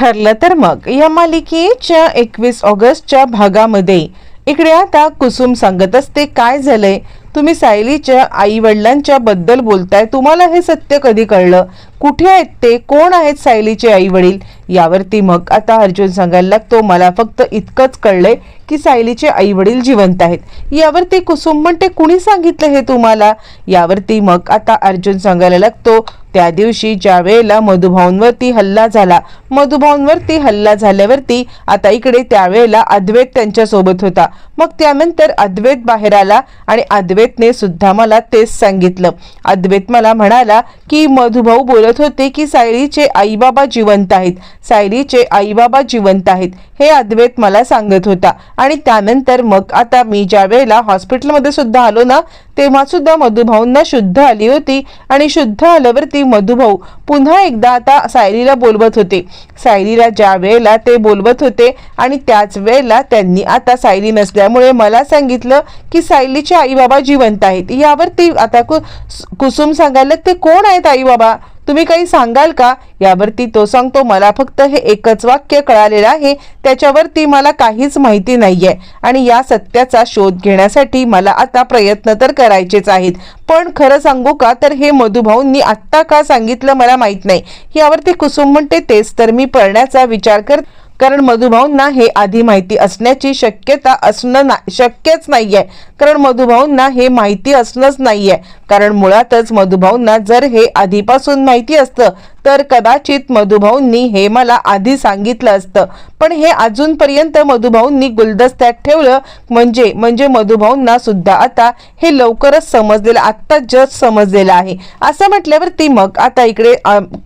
ठरलं तर मग. या मालिकेच्या एकवीस ऑगस्टच्या भागामध्ये इकडे आता कुसुम सांगत असते काय झालंय? तुम्ही सायलीच्या आई वडिलांच्या बद्दल बोलताय. तुम्हाला हे सत्य कधी कळलं? कुठे आहेत ते? कोण आहेत सायलीचे आई वडील यावरती मग आता अर्जुन सांगायला लागतो मला फक्त इतकंच कळलंय की सायलीचे आई वडील जिवंत आहेत. यावरती कुसुम म्हणते कुणी सांगितलं हे तुम्हाला? यावरती मग आता अर्जुन सांगायला लागतो त्या दिवशी ज्या वेळेला मधुभाऊंवरती हल्ला झाला मधुभाऊंवरती हल्ला झाल्यावरती आता इकडे त्यावेळेला अद्वैत त्यांच्यासोबत होता. मग त्यानंतर अद्वैत बाहेर आला आणि अद्वैतने सुद्धा मला तेच सांगितलं. अद्वैत मला म्हणाला की मधुभाऊ बोलत होते की सायलीचे आईबाबा जिवंत आहेत. सायलीचे आईबाबा जिवंत आहेत. हे अद्वैत मला सांगत होता. आणि त्यानंतर मग आता मी ज्या वेळेला हॉस्पिटलमध्ये सुद्धा आलो ना तेव्हा सुद्धा मधुभाऊंना शुद्ध आली होती आणि शुद्ध आल्यावरती मधुभाऊ पुन्हा एकदा आता सायलीला बोलवत होते. सायलीला ज्या वेळेला ते बोलवत होते आणि त्याच वेळेला त्यांनी आता सायली नसल्यामुळे मला सांगितलं की सायलीचे आई बाबा जिवंत आहेत. यावरती आता कु कुसुम सांगायला ते कोण आहेत आई बाबा तुम्ही काही सांगाल का? यावरती तो सांगतो मला फक्त हे एकच वाक्य कळालेलं आहे त्याच्यावरती मला काहीच माहिती नाहीये आणि या सत्याचा शोध घेण्यासाठी मला आता प्रयत्न तर करायचेच आहेत. पण खरं सांगू का? तर हे मधुभाऊंनी आत्ता का सांगितलं मला माहीत नाही. यावरती कुसुम म्हणते तेच तर मी पळण्याचा विचार कर कारण मधुभाऊंना हे आधी माहिती असण्याची शक्यता असणं ना शक्यच नाही आहे कारण मधुभाऊंना हे माहिती असणंच आहे कारण मुळातच मधुभाऊंना जर हे आधीपासून माहिती असतं तर कदाचित मधुभाऊंनी हे मला आधी सांगितलं असतं. पण हे अजूनपर्यंत मधुभाऊंनी गुलदस्त्यात ठेवलं म्हणजे म्हणजे मधुभाऊंना सुद्धा आता हे लवकरच समजलेलं आत्ता जस्ट समजलेलं आहे. असं म्हटल्यावरती मग आता इकडे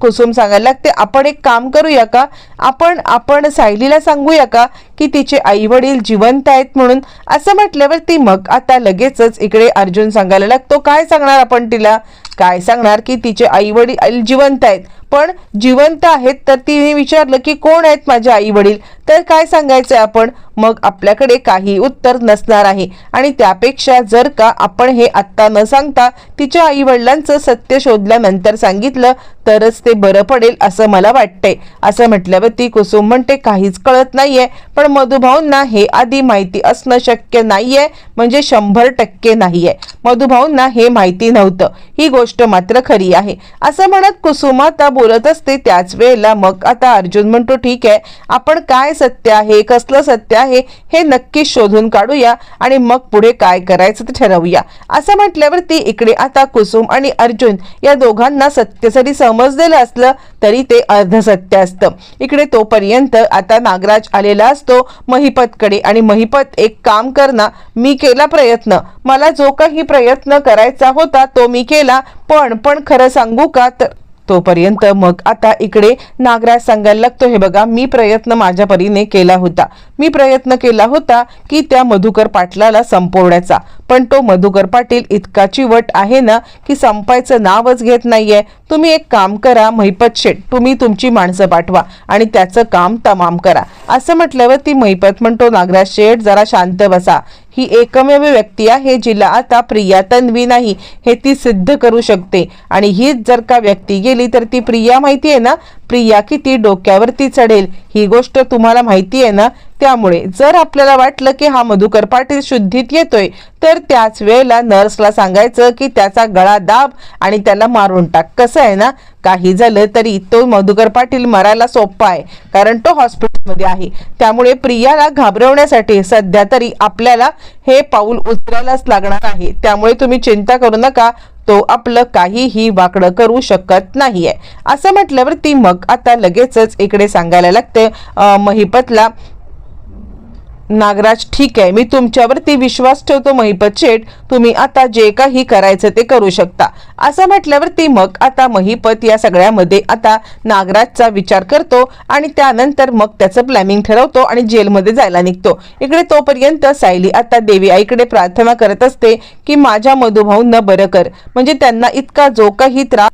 कुसुम सांगायला लागते आपण एक काम करूया का? आपण आपण सायलीला सांगूया का की तिचे आई वडील जिवंत आहेत म्हणून? असं म्हटल्यावरती मग आता लगेचच इकडे अर्जुन सांगायला लागतो काय सांगणार आपण तिला? काय सांगणार की तिचे आई वडील जिवंत आहेत? पण जिवंत आहेत तर तिने विचारलं की कोण आहेत माझे आई वडील तर काय सांगायचं आपण? मग आपल्याकडे काही उत्तर नसणार आहे. आणि त्यापेक्षा जर का आपण हे आत्ता न सांगता तिच्या आई वडिलांचं सत्य शोधल्यानंतर सांगितलं तरच ते बरं पडेल असं मला वाटतंय. असं म्हटल्यावर ती कुसुम म्हणते काहीच कळत नाहीये पण मधुभाऊंना हे आधी माहिती असणं शक्य नाहीये म्हणजे शंभर टक्के नाहीये. मधुभाऊंना हे माहिती नव्हतं. ही गोष्ट मात्र खरी आहे. असं म्हणत कुसुम आता बोलत असते त्याच वेळेला मग आता अर्जुन म्हणतो ठीक आहे आपण काय सत्य आहे कसलं सत्य आहे हे नक्की शोधून काढूया आणि मग पुढे काय करायचं ते ठरवूया. असं म्हटल्यावरती इकडे आता कुसुम आणि अर्जुन या दोघांना सत्य जरी समजलेलं असलं तरी ते अर्धसत्य असतं. इकडे तोपर्यंत आता नागराज आलेला असतो महिपतकडे. आणि महिपत एक काम कर ना मी केला प्रयत्न. मला जो काही प्रयत्न करायचा होता तो मी केला. पण पण खरं सांगू का तर तोपर्यंत मग आता इकडे नागराज सांगायला लागतो हे बघा मी प्रयत्न माझ्या परीने केला होता. मी प्रयत्न केला होता की त्या मधुकर पाटलाला संपवण्याचा. पण तो मधुकर पाटील इतका चिवट आहे ना की संपायचं नावच घेत नाहीये. तुम्ही एक काम करा महिपत शेठ तुम्ही तुमची माणसं पाठवा आणि त्याचं काम तमाम करा. असं म्हटल्यावर ती महिपत म्हणतो नागराज शेठ जरा शांत बसा. ही एकमेव व्यक्ती आहे जिला आता प्रिया तन्वी नाही हे ती सिद्ध करू शकते. आणि हीच जर का व्यक्ती गेली तर ती प्रिया माहिती आहे ना? प्रिया किती डोक्यावरती चढेल? ही गोष्ट तुम्हाला माहिती आहे ना? त्यामुळे जर आपल्याला वाटलं की हा मधुकर पाटील शुद्धीत येतोय तर त्याच वेळेला नर्सला सांगायचं की त्याचा गळा दाब आणि त्याला मारून टाक. कसं आहे ना? काही झालं तरी तो मधुकर पाटील मरायला सोपा आहे कारण तो हॉस्पिटलमध्ये आहे. त्यामुळे प्रियाला घाबरवण्यासाठी सध्या तरी आपल्याला हे पाऊल उचलायलाच लागणार आहे. त्यामुळे तुम्ही चिंता करू नका तो आपलं काहीही वाकडं करू शकत नाहीये. असं म्हटल्यावर ती मग आता लगेचच इकडे सांगायला लागते महिपतला नागराज ठीक आहे. मी तुमच्यावरती विश्वास ठेवतो महिपत शेठ. तुम्ही आता जे काही करायचं ते करू शकता. असं म्हटल्यावरती मग आता महिपत या सगळ्यामध्ये आता नागराजचा विचार करतो आणि त्यानंतर मग त्याचं प्लॅनिंग ठरवतो आणि जेलमध्ये जायला निघतो. इकडे तोपर्यंत सायली आता देवी आईकडे प्रार्थना करत असते की माझ्या मधुभाऊंना बरं कर. म्हणजे त्यांना इतका जो काही त्रास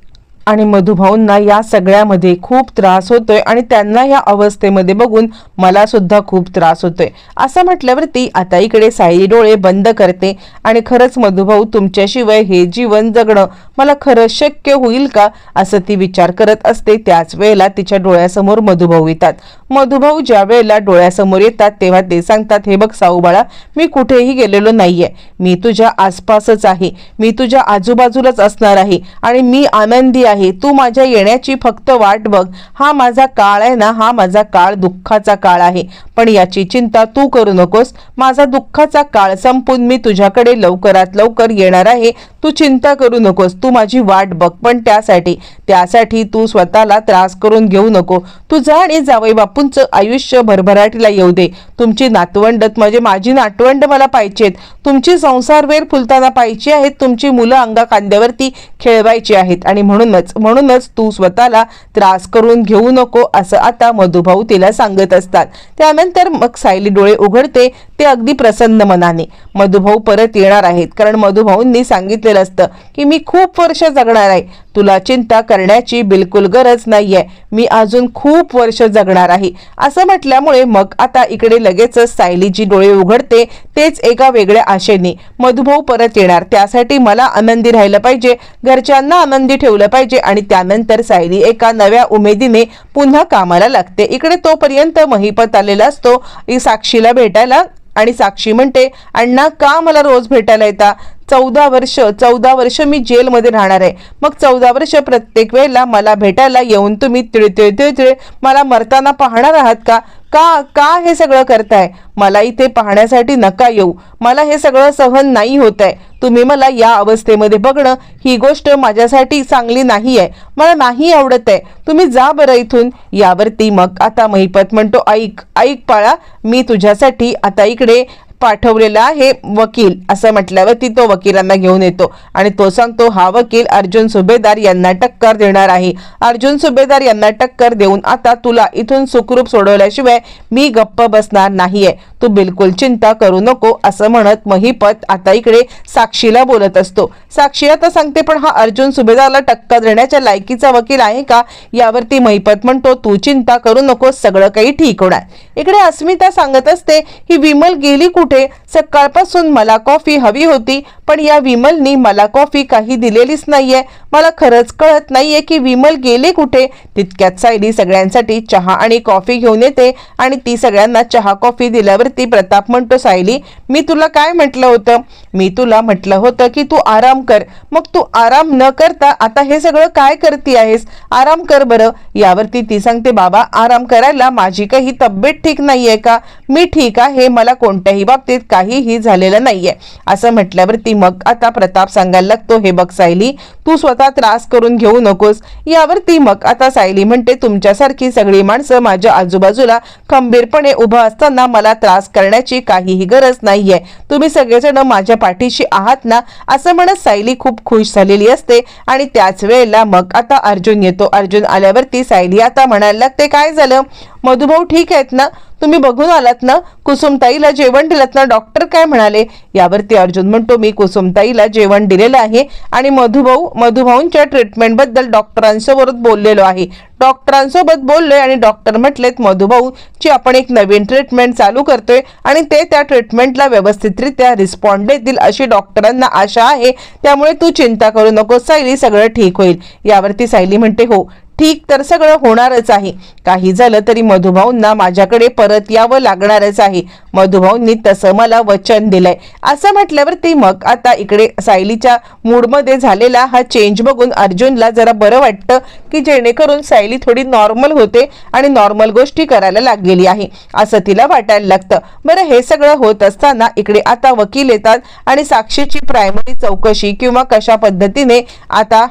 आणि मधुभाऊंना या सगळ्यामध्ये खूप त्रास होतोय आणि त्यांना या अवस्थेमध्ये बघून मला सुद्धा खूप त्रास होतोय. असं म्हटल्यावरती आता इकडे साई डोळे बंद करते आणि खरंच मधुभाऊ तुमच्याशिवाय हे जीवन जगणं मला खरंच शक्य होईल का? असं ती विचार करत असते. त्याच वेळेला तिच्या डोळ्यासमोर मधुभाऊ येतात. मधुभाऊ ज्या वेळेला डोळ्यासमोर येतात तेव्हा ते सांगतात हे बघ साऊ बाळा मी कुठेही गेलेलो नाहीये. मी तुझ्या आसपासच आहे. मी तुझ्या आजूबाजूलाच असणार आहे. आणि मी आनंदी आहे. तू माझ्या येण्याची फक्त वाट बघ. हा माझा काळ आहे ना हा माझा काळ दुःखाचा काळ आहे. पण याची चिंता तू करू नकोस. माझा दुःखाचा काळ संपून मी तुझ्याकडे लवकरात लवकर येणार आहे. तू चिंता करू नकोस. तू माझी वाट बघ. पण त्यासाठी त्यासाठी तू स्वतःला त्रास करून घेऊ नको. तू जा आणि जावई बापूंचं आयुष्य भरभराटीला येऊ दे. तुमची नातवंडत म्हणजे माझी नातवंड मला पाहिजेत. तुमची संसारवेर फुलताना पाहिजे आहेत. तुमची मुलं अंगा खांद्यावरती खेळवायची आहेत. आणि म्हणूनच म्हणूनच तू स्वतःला त्रास करून घेऊ नको असं आता मधुभाऊ तिला सांगत असतात. त्यानंतर मग सायली डोळे उघडते ते अगदी प्रसन्न मनाने. मधुभाऊ परत येणार आहेत कारण मधुभाऊंनी सांगितलेलं असतं की मी खूप वर्ष जगणार आहे. तुला चिंता करण्याची बिलकुल गरज नाहीये. मी अजून खूप वर्ष जगणार आहे. असं म्हटल्यामुळे मग आता इकडे लगेचच सायलीची डोळे उघडते तेच एका वेगळ्या आशेने. मधुभाऊ परत येणार त्यासाठी मला आनंदी राहिलं पाहिजे घरच्यांना आनंदी ठेवलं पाहिजे आणि त्यानंतर सायली एका नव्या उमेदीने पुन्हा कामाला लागते. इकडे तोपर्यंत महिपत आलेला असतो साक्षीला भेटायला आणि साक्षी म्हणते अण्णा का मला रोज भेटायला येता? चौदा वर्ष चौदा वर्ष मी जेलमध्ये राहणार आहे. मग चौदा वर्ष प्रत्येक वेळेला मला भेटायला येऊन तुम्ही तिळ तिळ मला मरताना पाहणार आहात का? का का हे सगळं करताय? मला इथे पाहण्यासाठी नका येऊ. मला हे सगळं सहन नाही होत आहे. तुम्ही मला या अवस्थेमध्ये बघणं ही गोष्ट माझ्यासाठी चांगली नाही आहे. मला नाही आवडत आहे. तुम्ही जा बरं इथून. यावरती मग आता महिपत म्हणतो ऐक ऐक पाळा मी तुझ्यासाठी आता इकडे पाठवलेला आहे वकील असं म्हटल्यावरती तो वकिलांना घेऊन येतो. आणि तो सांगतो हा वकील अर्जुन सुभेदार यांना टक्कर देणार आहे. अर्जुन सुभेदार यांना टक्कर देऊन आता तुला इथून सुखरूप सोडवल्याशिवाय मी गप्प बसणार नाहीये. तू बिलकुल चिंता करू नको असं म्हणत महिपत आता इकडे साक्षीला बोलत असतो. साक्षी आता सांगते पण हा अर्जुन सुभेदारला टक्कर देण्याच्या लायकीचा वकील आहे का? यावरती महिपत म्हणतो तू चिंता करू नकोस सगळं काही ठीक होणार. इकडे अस्मिता सांगत असते ही विमल गेली कुठे? सकाळपासून मला कॉफी हवी होती पण या विमलनी मला कॉफी काही दिलेलीच नाहीये. मला खरंच कळत नाहीये की विमल गेले कुठे. तितक्यात सायली सगळ्यांसाठी चहा आणि कॉफी घेऊन येते आणि ती सगळ्यांना चहा कॉफी दिल्यावरती प्रताप म्हणतो सायली मी तुला काय म्हटलं होतं? मी तुला म्हटलं होतं की तू आराम कर. मग तू आराम न करता आता हे सगळं काय करती आहेस? आराम कर बरं. यावरती ती सांगते बाबा आराम करायला माझी काही तब्येत ठीक नाहीये का? मी ठीक आहे मला कोणत्याही बाबतीत काहीही झालेलं नाहीये. असं म्हटल्यावरती मग आता प्रताप सांगायला लागतो हे बघ सायली तू स्वतः त्रास करून घेऊ नकोस. यावरती मग आता सायली म्हणते तुमच्यासारखी सगळी माणसं माझ्या आजूबाजूला खंबीरपणे उभं असताना मला त्रास करण्याची काहीही गरज नाहीये. तुम्ही सगळेजण माझ्या पाठीशी आहात ना? असं म्हणत सायली खूप खुश झालेली असते आणि त्याच वेळेला मग आता अर्जुन येतो. अर्जुन आल्यावरती सायली आता म्हणायला लागते काय झालं? मधुभाऊ ठीक आहेत ना? तुम्ही बघून आलात ना? कुसुमताईला जेवण दिलात ना? डॉक्टर काय म्हणाले? यावरती अर्जुन म्हणतो मी कुसुमताईला जेवण दिलेलं आहे आणि मधुभाऊ मधुभाऊंच्या ट्रीटमेंटबद्दल डॉक्टरांसोबत बोललेलो आहे. डॉक्टरांसोबत बोललोय आणि डॉक्टर म्हटलेत मधुभाऊ ची आपण एक नवीन ट्रीटमेंट चालू करतोय आणि ते त्या ट्रीटमेंटला व्यवस्थितरित्या रिस्पॉन्ड देतील अशी डॉक्टरांना आशा आहे. त्यामुळे तू चिंता करू नको सायली सगळं ठीक होईल. यावरती सायली म्हणते हो ठीक तर सगळं होणारच आहे. काही झालं तरी मधुभाऊंना माझ्याकडे परत यावं लागणारच आहे. मधुभाऊंनी तसं मला वचन दिलंय. असं म्हटल्यावरती मग आता इकडे सायलीच्या मूडमध्ये झालेला हा चेंज बघून अर्जुनला जरा बरं वाटतं की जेणेकरून सायली थोडी नॉर्मल होते आणि नॉर्मल गोष्टी करायला लागलेली आहे. असं तिला वाटायला लागतं. बरं हे सगळं होत असताना इकडे आता वकील येतात आणि साक्षीची प्रायमरी चौकशी किंवा कशा पद्धतीने आता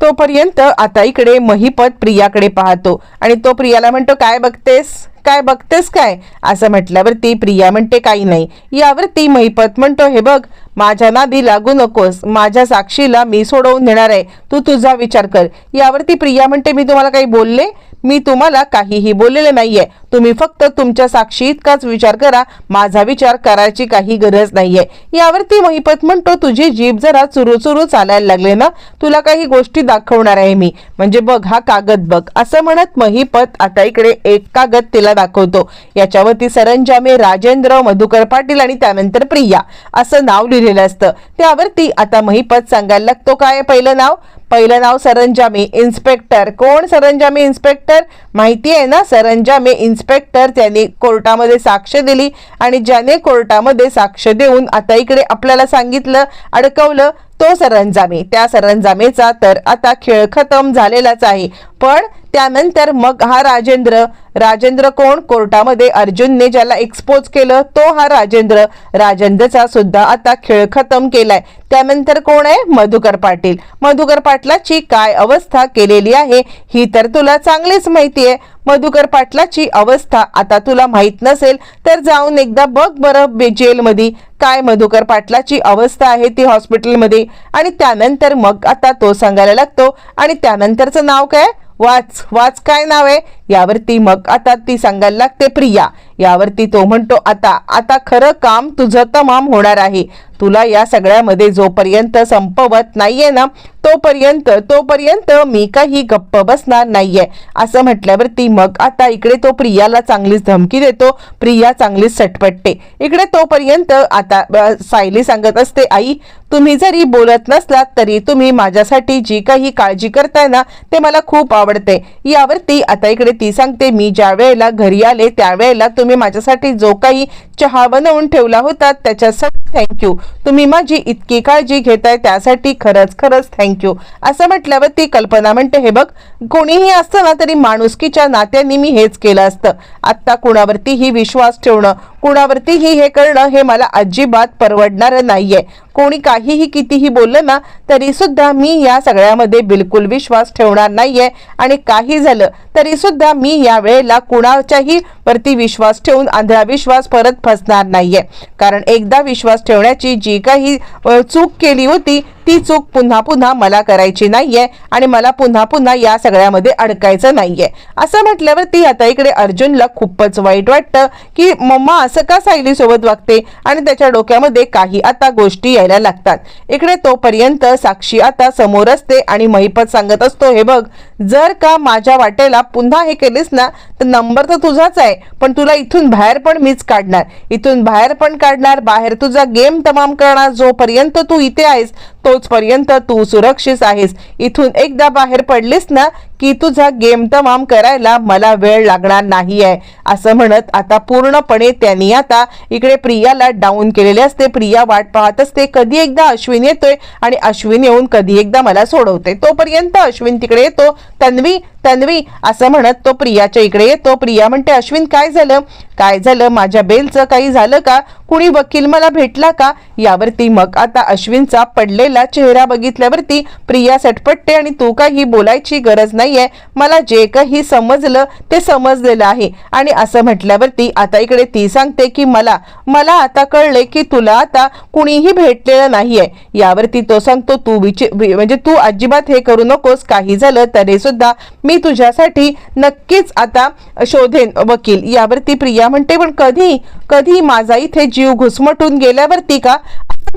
तोपर्यंत आता इकडे महिपत प्रियाकडे पाहतो. आणि तो प्रियाला म्हणतो काय बघतेस? काय बघतेस काय? असं म्हटल्यावरती प्रिया म्हणते काही नाही. यावरती महिपत म्हणतो हे बघ माझ्या नादी लागू नकोस. माझ्या साक्षीला मी सोडवून देणार आहे. तू तुझा विचार कर. यावरती प्रिया म्हणते मी तुम्हाला काही बोलले? मी तुम्हाला काहीही बोललेले नाहीये. तुम्ही फक्त तुमच्या साक्षी इतकाच विचार करा. माझा विचार करायची काही गरज नाहीये. यावरती महिपत म्हणतो तुझी जीभ जरा चुरू चुरू चालायला लागले ना? तुला काही गोष्टी दाखवणार आहे मी. म्हणजे बघ हा कागद बघ. असं म्हणत महिपत आता इकडे एक कागद तिला दाखवतो. याच्यावरती सरंजामे राजेंद्र मधुकर पाटील आणि त्यानंतर प्रिया. असं नाव लिहिलेलं असतं. त्यावरती आता महिपत सांगायला लागतो काय पहिलं नाव? पहिलं नाव सरंजामी इन्स्पेक्टर. कोण सरंजामी इन्स्पेक्टर? माहिती आहे ना? सरंजामी इन्स्पेक्टर त्यांनी कोर्टामध्ये साक्ष दिली आणि ज्याने कोर्टामध्ये साक्ष देऊन आता इकडे आपल्याला सांगितलं अडकवलं तो सरंजामी. त्या सरंजामेचा तर आता खेळ खतम झालेलाच आहे. पण त्यानंतर मग हा राजेंद्र राजेंद्र कोण? कोर्टामध्ये अर्जुनने ज्याला एक्सपोज केलं तो हा राजेंद्र. राजेंद्रचा सुद्धा आता खेळ खतम केलाय. त्यानंतर कोण आहे? मधुकर पाटील. मधुकर पाटलाची काय अवस्था केलेली आहे ही तर तुला चांगलीच माहिती आहे. मधुकर पाटलाची अवस्था आता तुला माहीत नसेल तर जाऊन एकदा बघ बरं जेलमध्ये काय मधुकर पाटलाची अवस्था आहे ती हॉस्पिटलमध्ये. आणि त्यानंतर मग आता तो सांगायला लागतो. आणि त्यानंतरचं नाव काय? वाच वाच काय नाव आहे? यावरती मग आता ती सांगायला लागते प्रिया. यावरती तो म्हणतो आता आता खरं काम तुझं तमाम होणार आहे. तुला या सगळ्यामध्ये जोपर्यंत संपवत नाहीये ना तोपर्यंत तोपर्यंत मी काही गप्प बसणार नाहीये. असं म्हटल्यावरती मग आता इकडे तो प्रियाला चांगलीच धमकी देतो. प्रिया चांगलीच सटपटते. इकडे तोपर्यंत आता सायली सांगत असते आई तुम्ही जरी बोलत नसलात तरी तुम्ही माझ्यासाठी जी काही काळजी करताय ना ते मला खूप आवडते. यावरती आता इकडे ती सांगते मी ज्या वेळेला घरी आले त्यावेळेला तुम्ही माझ्यासाठी जो काही चहा बनवून ठेवला होता त्याच्यासाठी थँक्यू तुम्ही माझी इतकी काळजी घेताय त्यासाठी खरंच खरंच थँक्यू असं म्हटल्यावर ती कल्पना म्हणते हे बघ कोणीही असतं ना तरी माणुसकीच्या नात्याने मी हेच केलं असतं. आत्ता कुणावरतीही विश्वास ठेवणं कुणावरतीही हे करणं हे मला अजिबात परवडणारं नाहीये. कोणी काहीही कितीही बोललं ना तरी सुद्धा मी या सगळ्यामध्ये बिलकुल विश्वास ठेवणार नाहीये. आणि काही झालं तरी सुद्धा मी या वेळेला कुणाच्याही वरती विश्वास ठेवून आंधळा विश्वास परत फसणार नाहीये. कारण एकदा विश्वास ठेवण्याची जी काही चूक केली होती ती चूक पुन्हा पुन्हा मला करायची नाहीये आणि मला पुन्हा पुन्हा या सगळ्यामध्ये अडकायचं नाहीये. असं म्हटल्यावर ती आता इकडे अर्जुनला खूपच वाईट वाटतं की मम्मा असं का सायली सोबत वागते आणि त्याच्या डोक्यामध्ये काही आता गोष्टी यायला लागतात. इकडे तोपर्यंत साक्षी आता समोर असते आणि महिपत सांगत असतो हे बघ जर का माझ्या वाटेला पुन्हा हे केलीस ना तर नंबर तर तुझाच आहे पण तुला इथून बाहेर पण मीच काढणार. इथून बाहेर पण काढणार बाहेर तुझा गेम तमाम करणार जोपर्यंत तू इथे आहेस तोचपर्यंत तू सुरक्षित आहेस. इथून एकदा बाहेर पडलीस ना की तुझा गेम तमाम करायला मला वेळ लागणार नाही आहे असं म्हणत आता पूर्णपणे त्यांनी आता इकडे प्रियाला डाऊन केलेले असते. प्रिया वाट पाहत असते. कधी एकदा अश्विन येतोय आणि अश्विन येऊन कधी एकदा मला सोडवते. तोपर्यंत अश्विन तिकडे येतो. तन्वी तन्वी असं म्हणत तो प्रियाच्या इकडे येतो. प्रिया म्हणते अश्विन काय झालं? काय झालं? माझ्या बेलचं काही झालं का? कुणी वकील मला भेटला का? यावरती मग आता अश्विनचा पडलेला चेहरा बघितल्यावरती प्रिया सटपटते आणि तू काही बोलायची गरज नाही. नाहीये. मला जे काही समजलं ते समजलेलं आहे. आणि असं म्हटल्यावरती आता इकडे ती सांगते की मला मला आता कळले की तुला आता कुणीही भेटलेलं नाहीये. यावरती तो सांगतो तू विचे म्हणजे तू अजिबात हे करू नकोस. काही झालं तरी सुद्धा मी तुझ्यासाठी नक्कीच आता शोधेन वकील. यावरती प्रिया म्हणते पण कधी कधी माझा इथे जीव घुसमटून गेल्यावरती का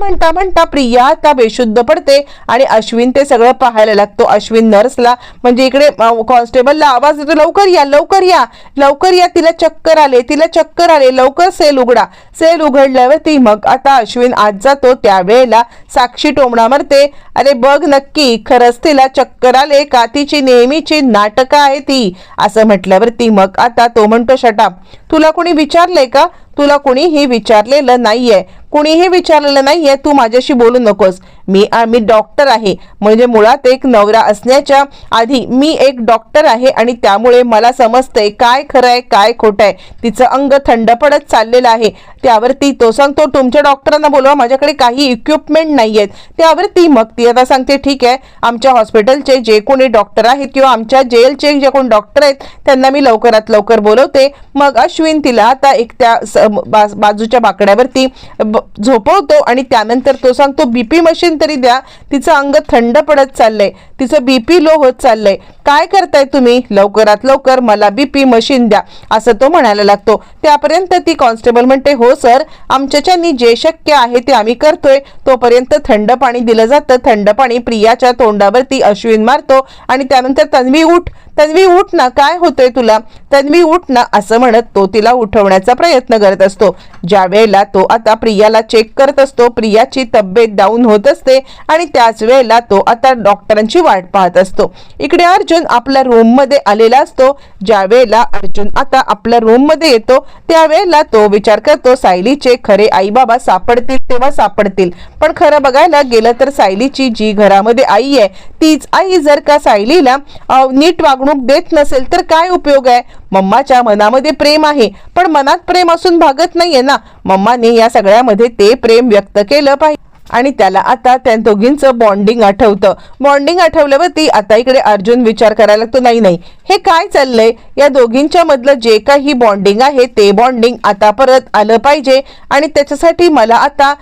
म्हणता म्हणता प्रिया आता बेशुद्ध पडते आणि अश्विन ते सगळं पाहायला लागतो. अश्विन नर्सला म्हणजे इकडे कॉन्स्टेबलला आवाज येतो लवकर या लवकर या लवकर या तिला चक्कर आले तिला चक्कर आले लवकर सेल उघडा. सेल उघडल्यावरती मग आता अश्विन आज जातो त्यावेळेला साक्षी टोमणा मरते अरे बघ नक्की खरंच तिला चक्कर आले का? तिची नेहमीची नाटकं आहे ती. असं म्हटल्यावरती मग आता तो म्हणतो शटाप तुला कोणी विचारलंय का? तुला कोणीही विचारलेलं नाहीये. कुणीही विचारलेलं नाहीये तू माझ्याशी बोलू नकोस. मी मी डॉक्टर आहे. म्हणजे मुळात एक नवरा असण्याच्या आधी मी एक डॉक्टर आहे आणि त्यामुळे मला समजतंय काय खरं आहे काय खोटं आहे तिचं अंग थंड पडत चाललेलं आहे. त्यावरती तो सांगतो तुमच्या डॉक्टरांना बोलवा माझ्याकडे काही इक्विपमेंट नाही आहेत त्यावर ती मग ती आता सांगते ठीक आहे आमच्या हॉस्पिटलचे जे कोणी डॉक्टर आहेत किंवा आमच्या जेलचे जे कोण डॉक्टर आहेत त्यांना मी लवकरात लवकर बोलवते. मग अश्विन तिला आता एक त्या स- बा- बाजूच्या बाकड्यावरती ब- झोपवतो आणि त्यानंतर तो सांगतो बीपी मशीन तरी द्या. तिचं अंग थंड पडत चाललंय. तिचं बीपी लो होत चाललंय. काय करताय तुम्ही? लवकरात लवकर मला बीपी मशीन द्या असं तो म्हणायला लागतो. त्यापर्यंत ती कॉन्स्टेबल म्हणते हो सर आमच्याच्यानी जे शक्य आहे ते आम्ही करतोय. तोपर्यंत थंड पाणी दिलं जातं. थंड पाणी प्रियाच्या तोंडावरती अश्विन मारतो आणि त्यानंतर तन्वी उठ. तन्वी उठ ना. काय होतंय तुला? तन्वी उठ ना असं म्हणत तो तिला उठवण्याचा प्रयत्न करत असतो. ज्या वेळेला तो आता प्रियाला चेक करत असतो प्रियाची तब्येत डाऊन होत असते आणि त्याच वेळेला तो आता डॉक्टरांची वाट पाहत असतो. इकडे अर्जुन आपल्या रूममध्ये आलेला असतो. ज्या वेळेला अर्जुन आता आपल्या रूममध्ये येतो त्यावेळेला तो विचार करतो सायलीचे खरे आई बाबा सापडतील तेव्हा सापडतील. पण खरं बघायला गेलं तर सायलीची जी घरामध्ये आई आहे तीच आई जर का सायलीला नीट वागणूक देत नसेल तर काय उपयोग आहे? मम्माच्या मनामध्ये प्रेम आहे पण मनात प्रेम असून भागत नाहीये ना? मम्माने या सगळ्यामध्ये ते प्रेम व्यक्त केलं पाहिजे. आणि त्याला आता त्या दोघींचं बॉन्डिंग आठवतं. बॉन्डिंग आठवल्यावरती आता इकडे अर्जुन विचार करायला लागतो नाही नाही हे काय चाललंय? या दोघींच्या मधलं जे काही बॉन्डिंग आहे ते बॉन्डिंग आता परत आलं पाहिजे. आणि त्याच्यासाठी मला आता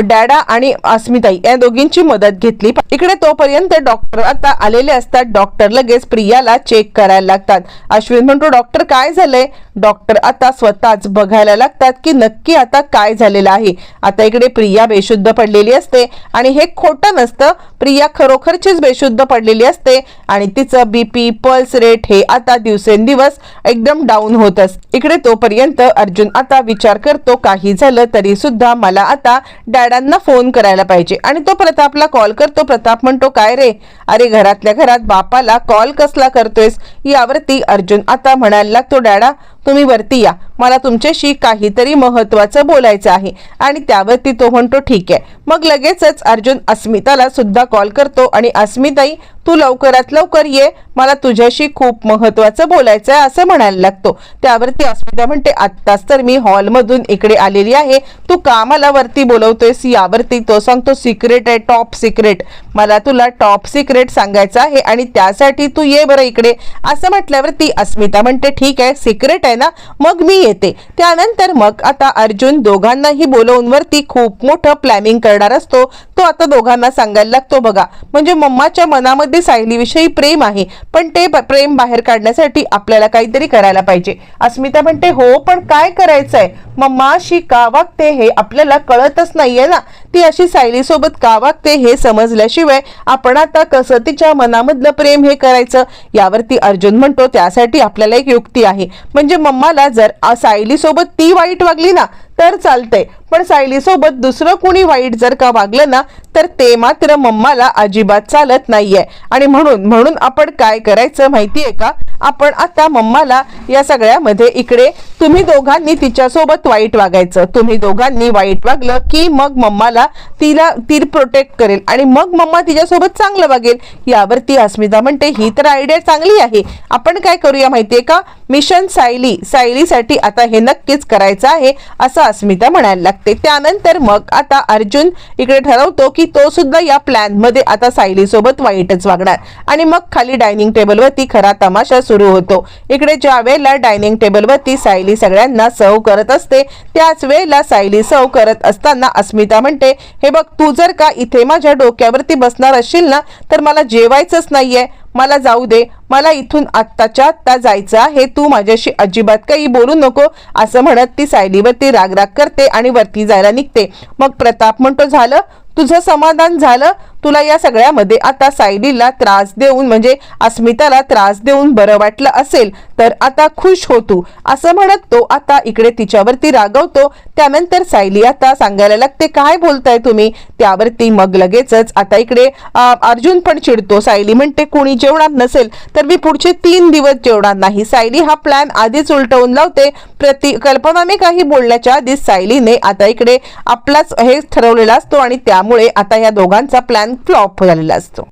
डॅडा आणि अस्मिताई या दोघींची मदत घेतली इकडे तोपर्यंत डॉक्टर आता आलेले असतात. डॉक्टर लगेच प्रियाला चेक करायला लागतात. अश्विन म्हणतो डॉक्टर काय झालंय? डॉक्टर आता स्वतःच बघायला लागतात की नक्की आता काय झालेलं आहे. आता इकडे प्रिया बेशुद्ध पडलेली असते आणि हे खोटं नसतं. प्रिया खरोखरचीच बेशुद्ध पडलेली असते आणि तिचं बीपी पल्स रेट हे आता दिवसेंदिवस एकदम डाऊन होत असते इकडे तोपर्यंत अर्जुन आता विचार करतो काही झालं तरी सुद्धा मला आता डॅडांना फोन करायला पाहिजे. आणि तो प्रतापला कॉल करतो. प्रताप म्हणतो काय रे? अरे घरातल्या घरात बापाला कॉल कसला करतोयस? यावरती अर्जुन आता म्हणायला लागतो डॅडा तुम्ही वरती या. मला तुमच्याशी काहीतरी महत्वाचं बोलायचं आहे. आणि त्यावरती तो म्हणतो ठीक आहे. मग लगेचच अर्जुन अस्मिताला सुद्धा कॉल करतो आणि अस्मिताई तू लवकरात लवकर ये. मला तुझ्याशी खूप महत्वाचं बोलायचं आहे असं म्हणायला लागतो. त्यावरती अस्मिता म्हणते आत्ताच तर मी हॉलमधून इकडे आलेली आहे. तू का मला वरती बोलवतोयस? यावरती तो सांगतो सिक्रेट आहे टॉप सिक्रेट. मला तुला टॉप सिक्रेट सांगायचं आहे आणि त्यासाठी तू ये बरं इकडे. असं म्हटल्यावरती अस्मिता म्हणते ठीक आहे सिक्रेट आहे ना? मग मी येते. त्यानंतर मग आता अर्जुन दोघांनाही बोलवून वरती खूप मोठं प्लॅनिंग करणार असतो. तो आता दोघांना सांगायला लागतो बघा म्हणजे मम्माच्या मनामध्ये सायलीविषयी प्रेम आहे पण ते प्रेम बाहेर काढण्यासाठी आपल्याला काहीतरी करायला पाहिजे. अस्मिता म्हणते हो पण काय करायचंय? मम्मा अशी का वागते हे आपल्याला कळतच नाहीये ना. ती अशी सायली सोबत का वागते हे समजल्याशिवाय आपण आता कसं तिच्या मनामधलं प्रेम हे करायचं? यावरती अर्जुन म्हणतो त्यासाठी आपल्याला एक युक्ती आहे. म्हणजे मम्माला जर सायली सोबत ती वाईट वागली ना तर चालतंय. पण सायली सोबत दुसरं कुणी वाईट जर का वागलं ना तर ते मात्र मम्माला अजिबात चालत नाहीये. आणि म्हणून म्हणून आपण काय करायचं माहितीये का? आपण आता मम्माला या सगळ्यामध्ये इकडे तुम्ही दोघांनी तिच्यासोबत वाईट वागायचं. तुम्ही दोघांनी वाईट वागलं की मग मम्माला तिला ती प्रोटेक्ट करेल आणि मग मम्मा तिच्यासोबत चांगलं वागेल. यावरती अस्मिता म्हणते ही तर आयडिया चांगली आहे. आपण काय करूया माहितीये का? मिशन सायली सायलीसाठी आता हे नक्कीच करायचं आहे असं अस्मिता म्हणायला लागते. त्यानंतर मग आता अर्जुन इकडे ठरवतो की तो सुद्धा या प्लॅनमध्ये आता सायली सोबत वाईटच वागणार. आणि मग खाली डायनिंग टेबलवरती खरा तमाशा सुरू होतो. इकडे ज्या वेळेला डायनिंग टेबलवरती सायली सगळ्यांना सव करत असते त्याच वेळेला सायली सव करत असताना अस्मिता म्हणते हे बघ तू जर का इथे माझ्या डोक्यावरती बसणार असशील ना तर मला जेवायचंच नाहीये. मला जाऊ दे. मला इथून आत्ताच्या आत्ता जायचं आहे. तू माझ्याशी अजिबात काही बोलू नको असं म्हणत ती सायलीवरती राग राग करते आणि वरती जायला निघते. मग प्रताप म्हणतो झालं? तुझं समाधान झालं तुला या सगळ्यामध्ये आता सायलीला त्रास देऊन म्हणजे अस्मिताला त्रास देऊन बरं वाटलं असेल तर आता खुश हो तू. असं म्हणत तो आता इकडे तिच्यावरती रागवतो. त्यानंतर सायली आता सांगायला लागते काय बोलताय तुम्ही? त्यावरती मग लगेचच आता इकडे अर्जुन पण चिडतो. सायली म्हणते कोणी जेवणार नसेल तर मी पुढचे तीन दिवस जेवणार नाही. सायली हा प्लॅन आधीच उलटवून लावते. प्रति कल्पनाने काही बोलण्याच्या आधीच सायलीने आता इकडे आपलाच हे ठरवलेला असतो आणि त्यामुळे आता या दोघांचा प्लॅन फ्लॉप झालेला असतो